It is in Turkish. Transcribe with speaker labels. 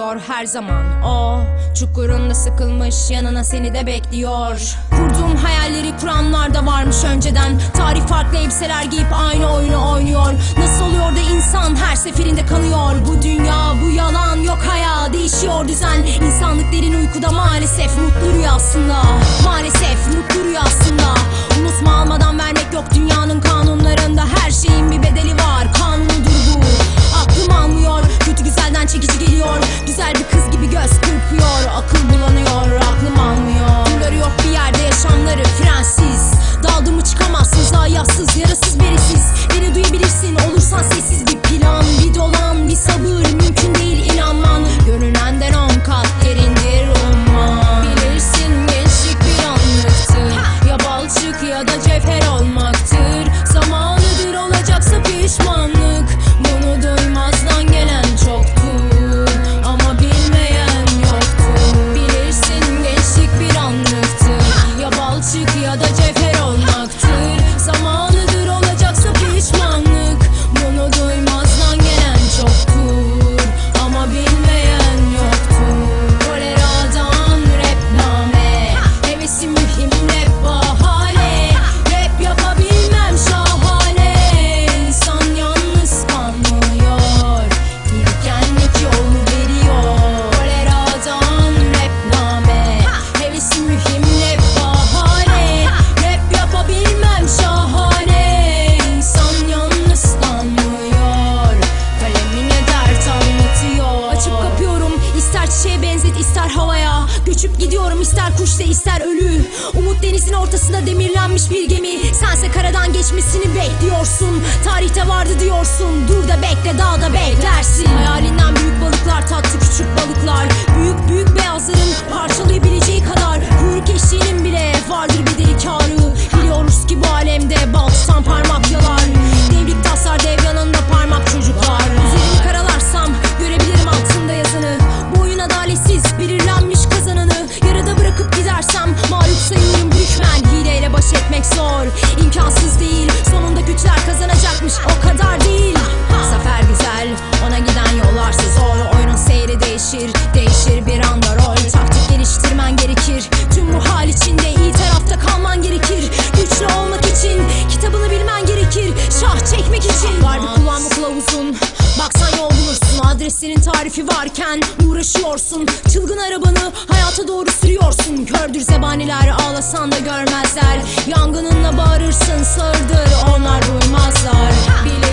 Speaker 1: geliyor her zaman. O çukurunda sıkılmış yanına seni de bekliyor. Kurduğum hayalleri kuranlar da varmış önceden. Tarih farklı elbiseler giyip aynı oyunu oynuyor. Nasıl oluyor da insan her seferinde kanıyor? Bu dünya bu yalan yok hayal değişiyor düzen. İnsanlık derin uykuda maalesef mutlu rüyasında. Maalesef mutlu rüyasında. netball. Göçüp gidiyorum. İster kuş kuşsa ister ölü. Umut denizin ortasında demirlenmiş bir gemi. Sense karadan geçmesini bekliyorsun. Tarihte vardı diyorsun. Dur da bekle dağda beklersin. Hayalinden büyük balıklar tatlı küçük balıklar. Büyük büyük beyazların parçaları Var bir kulağımı kılavuzun. Baksan yol bulursun. Adresinin tarifi varken Uğraşıyorsun. Çılgın arabanı hayata doğru sürüyorsun. Kördür zebaniler ağlasan da görmezler. Yangınınla bağırırsın sağırdır onlar duymazlar. Bilir